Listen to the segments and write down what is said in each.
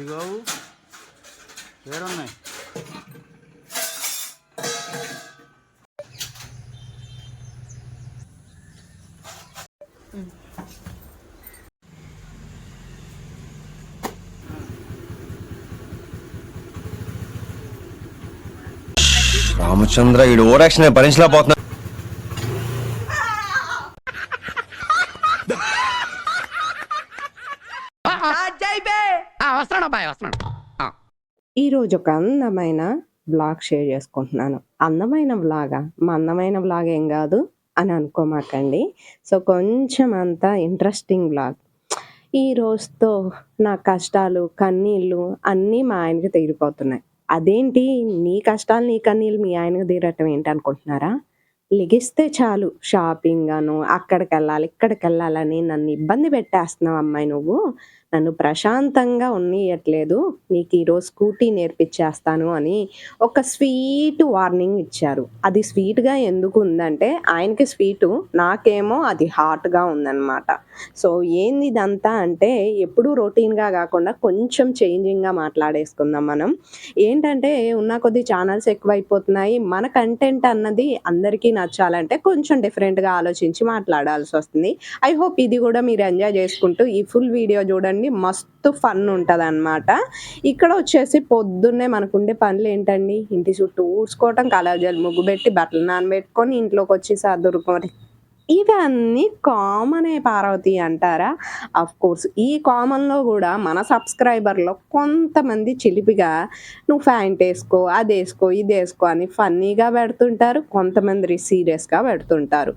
ఇగోవు వేరున్నాయి రామచంద్ర ఈడు ఓరాక్షన్ భరించలేకపోతున్నా. ఈరోజు ఒక అందమైన బ్లాగ్ షేర్ చేసుకుంటున్నాను. అందమైన బ్లాగా మా అందమైన బ్లాగ్ ఏం కాదు అని అనుకోమాకండి. సో కొంచెం అంత ఇంట్రెస్టింగ్ బ్లాగ్ ఈ రోజుతో నా కష్టాలు కన్నీళ్ళు అన్నీ మా ఆయనకి తీరిపోతున్నాయి. అదేంటి? నీ కష్టాలు నీ కన్నీళ్ళు మీ ఆయనకు తీరటం ఏంటి అనుకుంటున్నారా? లెగిస్తే చాలు షాపింగ్ అను అక్కడికి వెళ్ళాలి ఇక్కడికి వెళ్ళాలని నన్ను ఇబ్బంది పెట్టేస్తున్నావు అమ్మాయి నువ్వు. నన్ను ప్రశాంతంగా ఉన్నియట్లేదు నీకు ఈరోజు స్కూటీ నేర్పించేస్తాను అని ఒక స్వీట్ వార్నింగ్ ఇచ్చారు. అది స్వీట్గా ఎందుకు ఉందంటే ఆయనకి స్వీటు నాకేమో అది హాట్గా ఉందన్నమాట. సో ఏంది ఇదంతా అంటే ఎప్పుడూ రొటీన్గా కాకుండా కొంచెం చేంజింగ్గా మాట్లాడేసుకుందాం మనం. ఏంటంటే ఉన్న కొద్ది ఛానల్స్ ఎక్కువైపోతున్నాయి. మన కంటెంట్ అన్నది అందరికీ నచ్చాలంటే కొంచెం డిఫరెంట్గా ఆలోచించి మాట్లాడాల్సి వస్తుంది ఐ హోప్ ఇది కూడా మీరు ఎంజాయ్ చేసుకుంటూ ఈ ఫుల్ వీడియో చూడండి. మస్తు ఫన్ ఉంటుంది అనమాట ఇక్కడ వచ్చేసి పొద్దున్నే మనకుండే పనులు ఏంటండి? ఇంటి చుట్టూ ఊడ్చుకోవటం కలజలు ముగ్గు పెట్టి బట్టలు నానబెట్టుకొని ఇంట్లోకి వచ్చి సర్దురుకొని ఇవన్నీ కామనే పార్వతి అంటారా? అఫ్ కోర్స్ ఈ కామన్లో కూడా మన సబ్స్క్రైబర్లో కొంతమంది చిలిపిగా నువ్వు ప్యాంట్ వేసుకో అది వేసుకో ఇది వేసుకో అని ఫన్నీగా పెడుతుంటారు. కొంతమంది సీరియస్గా పెడుతుంటారు.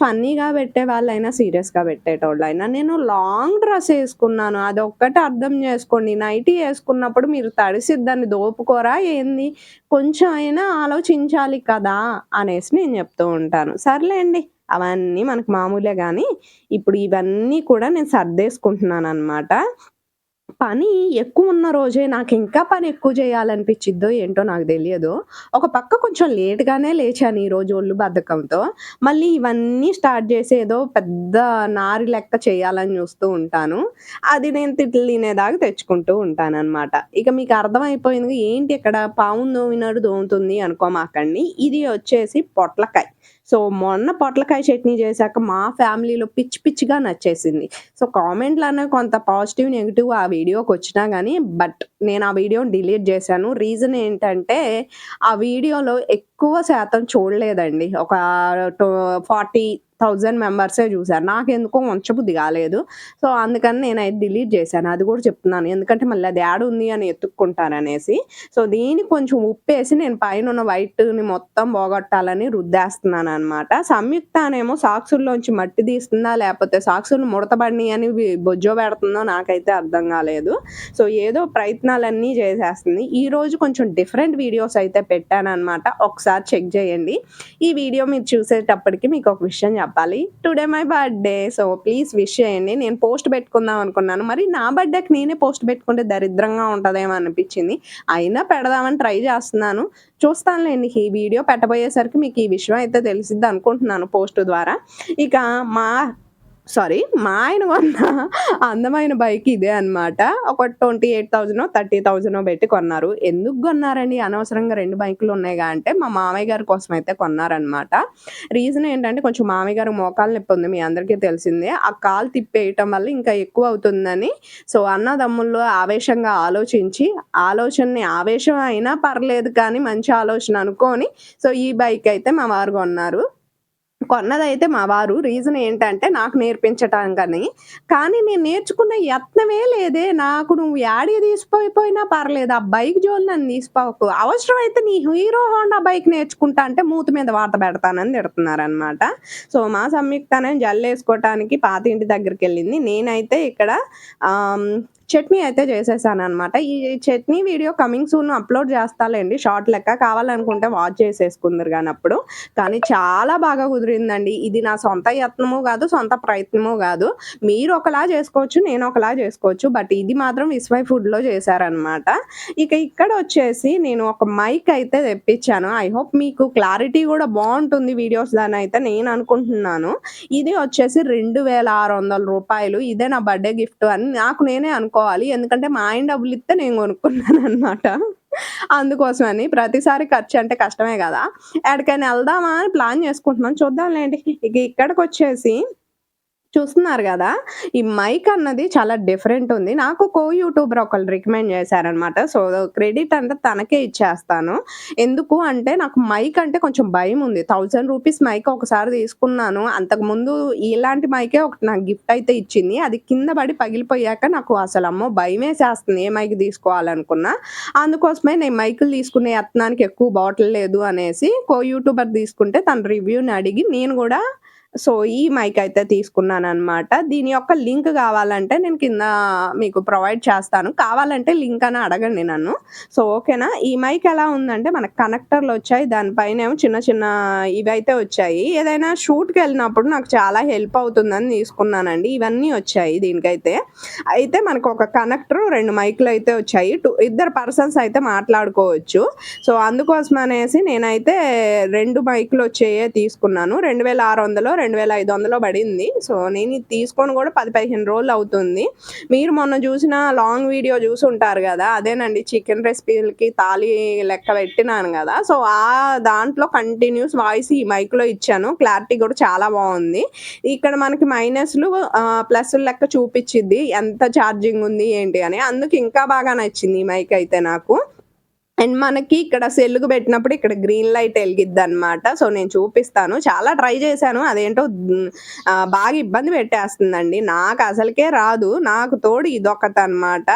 ఫన్నీగా పెట్టే వాళ్ళైనా సీరియస్గా పెట్టేటోళ్ళైనా నేను లాంగ్ డ్రెస్ వేసుకున్నాను. అది ఒక్కటి అర్థం చేసుకోండి. నైటీ వేసుకున్నప్పుడు మీరు తడిసి దాన్ని దోపుకోరా ఏంది? కొంచెం అయినా ఆలోచించాలి కదా అనేసి నేను చెప్తూ ఉంటాను. సర్లేండి. అవన్నీ మనకు మామూలే కానీ ఇప్పుడు ఇవన్నీ కూడా నేను సర్దేసుకుంటున్నాను అనమాట పని ఎక్కువ ఉన్న రోజే నాకు ఇంకా పని ఎక్కువ చేయాలనిపించిద్దో ఏంటో నాకు తెలియదు. ఒక పక్క కొంచెం లేట్గానే లేచాను ఈరోజు ఒళ్ళు బద్ధకంతో. మళ్ళీ ఇవన్నీ స్టార్ట్ చేసేదో పెద్ద నారి లెక్క చేయాలని చూస్తూ ఉంటాను. అది నేను తిట్లు తినేదాకా తెచ్చుకుంటూ ఉంటాను అనమాట ఇక మీకు అర్థమైపోయింది ఏంటి ఇక్కడ పావును దోమినాడు దోముతుంది అనుకోమాకండి. ఇది వచ్చేసి పొట్లకాయ. సో మొన్న పొట్లకాయ చట్నీ చేశాక మా ఫ్యామిలీలో పిచ్చి పిచ్చిగా నచ్చేసింది. సో కామెంట్లు అనేవి కొంత పాజిటివ్ నెగిటివ్ ఆ వీడియోకి వచ్చినా కానీ బట్ నేను ఆ వీడియోని డిలీట్ చేశాను. రీజన్ ఏంటంటే ఆ వీడియోలో ఎక్కువ శాతం చూడలేదండి. ఒక ఫార్టీ థౌజండ్ మెంబర్సే చూశారు. నాకు ఎందుకో వంచబుద్ధి కాలేదు. సో అందుకని నేను అది డిలీట్ చేశాను. అది కూడా చెప్తున్నాను. ఎందుకంటే మళ్ళీ అది యాడ్ ఉంది అని ఎత్తుక్కుంటారనేసి సో దీనికి కొంచెం ఉప్పేసి నేను పైన ఉన్న వైట్ని మొత్తం పోగొట్టాలని రుద్దేస్తున్నాను అనమాట సంయుక్త అనేమో సాక్సుల్లోంచి మట్టి తీస్తుందా లేకపోతే సాక్సులు ముడతబడి అని బొజ్జో పెడుతుందో నాకైతే అర్థం కాలేదు. సో ఏదో ప్రయత్నాలన్నీ చేసేస్తుంది. ఈ రోజు కొంచెం డిఫరెంట్ వీడియోస్ అయితే పెట్టాను అనమాట ఒకసారి చెక్ చేయండి. ఈ వీడియో మీరు చూసేటప్పటికి మీకు ఒక విషయం చెప్పాలి. Today my birthday so please wish చేయండి నేను పోస్ట్ పెట్టుకుందాం అనుకున్నాను. మరి నా బర్త్డేకి నేనే పోస్ట్ పెట్టుకుంటే దరిద్రంగా ఉంటుందేమో అనిపించింది. అయినా పెడదామని ట్రై చేస్తున్నాను. చూస్తానులేండి ఈ వీడియో పెట్టబోయేసరికి మీకు ఈ విషయం అయితే తెలిసిద్ది అనుకుంటున్నాను పోస్ట్ ద్వారా. ఇక మా సారీ మా ఆయన కొన్న అందమైన బైక్ ఇదే అన్నమాట. ఒక twenty eight thousand thirty thousand పెట్టి కొన్నారు. ఎందుకు కొన్నారండి? అనవసరంగా రెండు బైకులు ఉన్నాయిగా అంటే మా మామయ్య గారి కోసం అయితే కొన్నారనమాట రీజన్ ఏంటంటే కొంచెం మామయ్య గారు మోకాలు నొప్పి ఉంది మీ అందరికీ తెలిసిందే. ఆ కాలు తిప్పేయటం వల్ల ఇంకా ఎక్కువ అవుతుందని. సో అన్నదమ్ముల్లో ఆవేశంగా ఆలోచించి ఆలోచనని ఆవేశం అయినా పర్లేదు కానీ మంచి ఆలోచన అనుకొని సో ఈ బైక్ అయితే మా వారు కొన్నారు. కొన్నదైతే మా వారు రీజన్ ఏంటంటే నాకు నేర్పించటానికని. కానీ నేను నేర్చుకున్న యత్నమే లేదే. నాకు నువ్వు యాడి తీసిపోయిపోయినా పర్లేదు. ఆ బైక్ జోలు నన్ను తీసిపోకు. అవసరం అయితే నీ హీరో హోండా బైక్ నేర్చుకుంటా అంటే మూత మీద వాత పెడతానని తిడుతున్నారనమాట సో మా సంయుక్తనే జల్లేసుకోవటానికి పాత ఇంటి దగ్గరికి వెళ్ళింది నేనైతే ఇక్కడ చట్నీ అయితే చేసేసాను అనమాట ఈ chutney video coming soon upload చేస్తాలేండి. Short లెక్క కావాలనుకుంటే వాచ్ చేసేసుకుందరు కానీ అప్పుడు. కానీ చాలా బాగా కుదిరిందండి. ఇది నా సొంత యత్నము కాదు సొంత ప్రయత్నము కాదు. మీరు ఒకలా చేసుకోవచ్చు నేను ఒకలా చేసుకోవచ్చు. బట్ ఇది మాత్రం విస్వై ఫుడ్లో చేశారనమాట ఇక ఇక్కడ వచ్చేసి నేను ఒక మైక్ అయితే తెప్పించాను. ఐ హోప్ మీకు క్లారిటీ కూడా బాగుంటుంది వీడియోస్ దాని అయితే నేను అనుకుంటున్నాను. ఇది వచ్చేసి రెండు వేల ఆరు వందల రూపాయలు. ఇదే నా బర్త్డే గిఫ్ట్ అని నాకు నేనే కొనుక్కోవాలి. ఎందుకంటే మా ఆయన డబ్బులు ఇస్తే నేను కొనుక్కున్నాను అనమాట అందుకోసమని ప్రతిసారి ఖర్చు అంటే కష్టమే కదా. ఎక్కడికైనా వెళ్దామా అని ప్లాన్ చేసుకుంటున్నాం. చూద్దాంలేండి. ఇక ఇక్కడికి వచ్చేసి చూస్తున్నారు కదా? ఈ మైక్ అన్నది చాలా డిఫరెంట్ ఉంది. నాకు కో యూట్యూబర్ ఒకళ్ళు రికమెండ్ చేశారనమాట సో క్రెడిట్ అంతా తనకే ఇచ్చేస్తాను. ఎందుకు అంటే నాకు మైక్ అంటే కొంచెం భయం ఉంది. థౌజండ్ రూపీస్ మైక్ ఒకసారి తీసుకున్నాను. అంతకుముందు ఇలాంటి మైకే ఒకటి నాకు గిఫ్ట్ అయితే ఇచ్చింది. అది కింద పడి పగిలిపోయాక నాకు అసలు అమ్మో భయమే చేస్తుంది ఏ మైక్ తీసుకోవాలనుకున్నా. అందుకోసమే నేను మైకులు తీసుకునే యత్నానికి ఎక్కువ బాటిల్ లేదు అనేసి కో యూట్యూబర్ తీసుకుంటే తన రివ్యూని అడిగి నేను కూడా సో ఈ మైక్ అయితే తీసుకున్నాను అనమాట దీని యొక్క లింక్ కావాలంటే నేను కింద మీకు ప్రొవైడ్ చేస్తాను. కావాలంటే లింక్ అని అడగండి నన్ను. సో ఓకేనా? ఈ మైక్ ఎలా ఉందంటే మనకు కనెక్టర్లు వచ్చాయి. దానిపైన ఏమో చిన్న చిన్న ఇవి అయితే వచ్చాయి. ఏదైనా షూట్కి వెళ్ళినప్పుడు నాకు చాలా హెల్ప్ అవుతుందని తీసుకున్నానండి. ఇవన్నీ వచ్చాయి దీనికైతే. అయితే మనకు ఒక కనెక్టర్ రెండు మైకులు అయితే వచ్చాయి. టూ ఇద్దరు పర్సన్స్ అయితే మాట్లాడుకోవచ్చు. సో అందుకోసం అనేసి నేనైతే రెండు మైకులు వచ్చేయే తీసుకున్నాను. రెండు వేల ఆరు వందలు రెండు వేల ఐదు వందలు పడింది. సో నేను ఇది తీసుకొని కూడా పది పదిహేను రోజులు అవుతుంది. మీరు మొన్న చూసిన లాంగ్ వీడియో చూసి ఉంటారు కదా అదేనండి చికెన్ రెసిపీలకి తాళి లెక్క పెట్టినాను కదా. సో ఆ దాంట్లో కంటిన్యూస్ వాయిస్ ఈ మైక్లో ఇచ్చాను. క్లారిటీ కూడా చాలా బాగుంది. ఇక్కడ మనకి మైనస్లు ప్లస్ లెక్క చూపించింది ఎంత ఛార్జింగ్ ఉంది ఏంటి అని. అందుకు ఇంకా బాగా నచ్చింది ఈ మైక్ అయితే నాకు. అండ్ మనకి ఇక్కడ సెల్లుకు పెట్టినప్పుడు ఇక్కడ గ్రీన్ లైట్ వెలిగిద్ది అనమాట సో నేను చూపిస్తాను. చాలా ట్రై చేశాను. అదేంటో బాగా ఇబ్బంది పెట్టేస్తుందండి. నాకు అసలుకే రాదు. నాకు తోడు ఇదొకటి అనమాట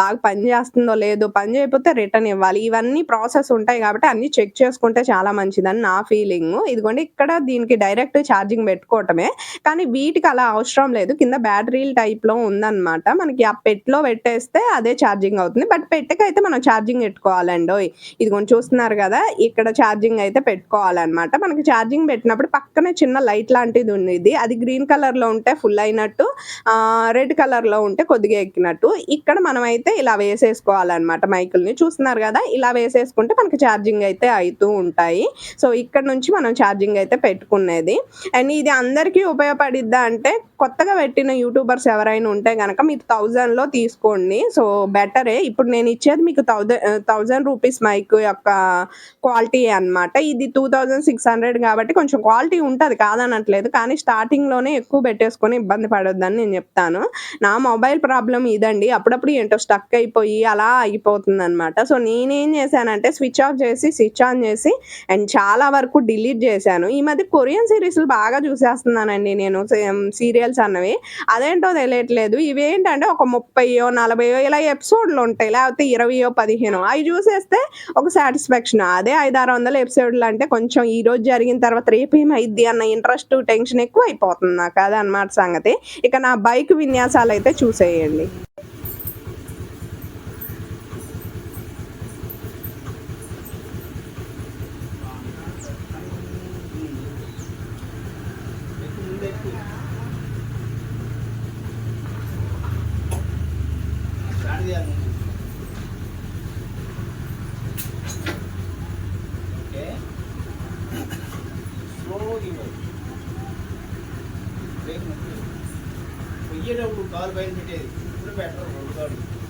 బాగా పని చేస్తుందో లేదో పని చేయకపోతే రిటర్న్ ఇవ్వాలి. ఇవన్నీ ప్రాసెస్ ఉంటాయి కాబట్టి అన్ని చెక్ చేసుకుంటే చాలా మంచిదని నా ఫీలింగ్ ఇదిగోండి ఇక్కడ దీనికి డైరెక్ట్ ఛార్జింగ్ పెట్టుకోవటమే. కానీ వీటికి అలా అవసరం లేదు. కింద బ్యాటరీల టైప్లో ఉందన్నమాట. మనకి ఆ పెట్లో పెట్టేస్తే అదే ఛార్జింగ్ అవుతుంది. బట్ పెట్టకైతే మనం ఛార్జింగ్ పెట్టుకోవాలండి. ఇది కొంచెం చూస్తున్నారు కదా ఇక్కడ ఛార్జింగ్ అయితే పెట్టుకోవాలన్నమాట. మనకి ఛార్జింగ్ పెట్టినప్పుడు పక్కనే చిన్న లైట్ లాంటిది ఉంది అది గ్రీన్ కలర్లో ఉంటే ఫుల్ అయినట్టు రెడ్ కలర్లో ఉంటే కొద్దిగా ఎక్కినట్టు. ఇక్కడ మనం అయితే ఇలా వేసేసుకోవాలన్నమాట మైకుల్ని. చూస్తున్నారు కదా ఇలా వేసేసుకుంటే మనకి ఛార్జింగ్ అయితే అవుతూ ఉంటాయి. సో ఇక్కడ నుంచి మనం ఛార్జింగ్ అయితే పెట్టుకునేది. అండ్ ఇది అందరికీ ఉపయోగపడిద్దా అంటే కొత్తగా పెట్టిన యూట్యూబర్స్ ఎవరైనా ఉంటే కనుక మీరు థౌజండ్లో తీసుకోండి. సో బెటరే ఇప్పుడు నేను ఇచ్చేది మీకు థౌజండ్ థౌజండ్ రూపీస్ మైక్ యొక్క క్వాలిటీ అన్నమాట. ఇది టూ థౌజండ్ సిక్స్ హండ్రెడ్ కాబట్టి కొంచెం క్వాలిటీ ఉంటుంది కాదనట్లేదు. కానీ స్టార్టింగ్లోనే ఎక్కువ పెట్టేసుకొని ఇబ్బంది పడొద్దని నేను చెప్తాను. నా మొబైల్ ప్రాబ్లం ఇదండి. అప్పుడప్పుడు ఏంటో స్టక్ అయిపోయి అలా ఆగిపోతుంది అనమాట సో నేనేం చేశానంటే స్విచ్ ఆఫ్ చేసి స్విచ్ ఆన్ చేసి అండ్ చాలా వరకు డిలీట్ చేశాను. ఈ మధ్య కొరియన్ సిరీస్లు బాగా చూసేస్తున్నానండి నేను. సీరియల్స్ అన్నవి. అదేంటో తెలియట్లేదు. ఇవేంటంటే ఒక ముప్పైయో నలభైయో ఇలా ఎపిసోడ్లు ఉంటాయి. లేకపోతే ఇరవయో పదిహేనో. అవి చూసేస్తే ఒక సాటిస్ఫాక్షన్ అదే ఐదు ఆరు వందల ఎపిసోడ్లు అంటే కొంచెం ఈ రోజు జరిగిన తర్వాత రేపు ఏమైద్ది అన్న ఇంట్రెస్ట్ టెన్షన్ ఎక్కువ అయిపోతుంది నాకు. అదనమాట సంగతి. ఇక నా బైక్ విన్యాసాలు అయితే చూసేయండి. పొయ్యేటప్పుడు కాలు బయట పెట్టేది ఇప్పుడు బెటర్ రెండు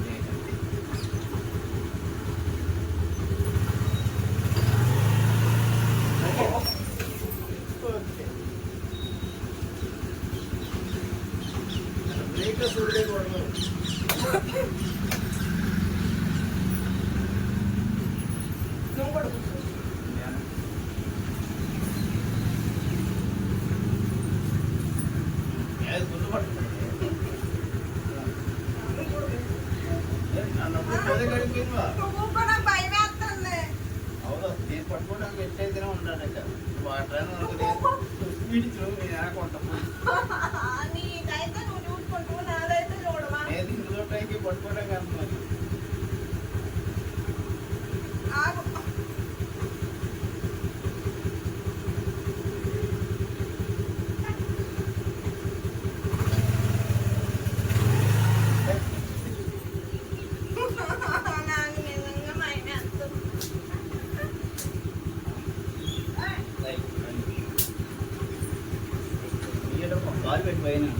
కాలు పెట్టి పోయినా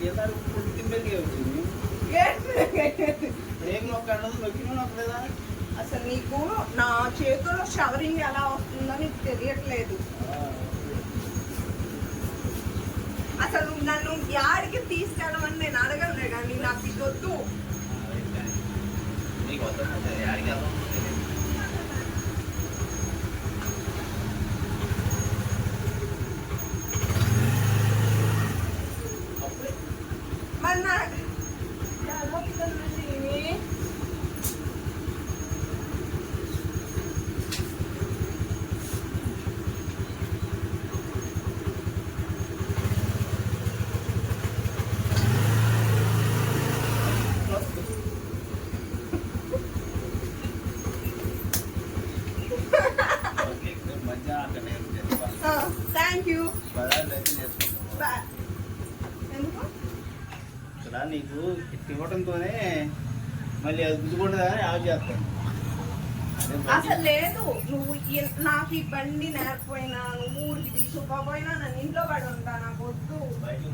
గీతాలు తింపేది వచ్చింది బ్రేక్ నొక్క అన్నది నొక్కినా నొక్కలేదా అసలు నీకు నా చేతిలో షవరింగ్ ఎలా వస్తుందో నీకు తెలియట్లేదు. అసలు నన్ను యాడికి తీసుకెళ్ళమని నేను అడగలే కానీ నాకు ఇది వద్దు నీకు వద్ద యాడికి వెళ్దాం అప్పుడే మరి నా ఎలా వస్తుందండి ఇవి? ఓకే మధ్య అక్కడ నేర్చుకుంటాం ఆ, థ్యాంక్ యూ పదాలు అయితే నేర్చుకుంటాం బా- ఎందుకు ఇక్కడ నీకు ఇవ్వడంతోనే మళ్ళీ అది గుర్తుకుంటుందని ఆలోచన చేస్తాను. అసలు లేదు. నువ్వు నాకు ఈ బండి నేర్పోయినా నువ్వు ఊరికి తీసుకుపోయినా నన్ను ఇంట్లో పడి ఉంటా నాకు వద్దు.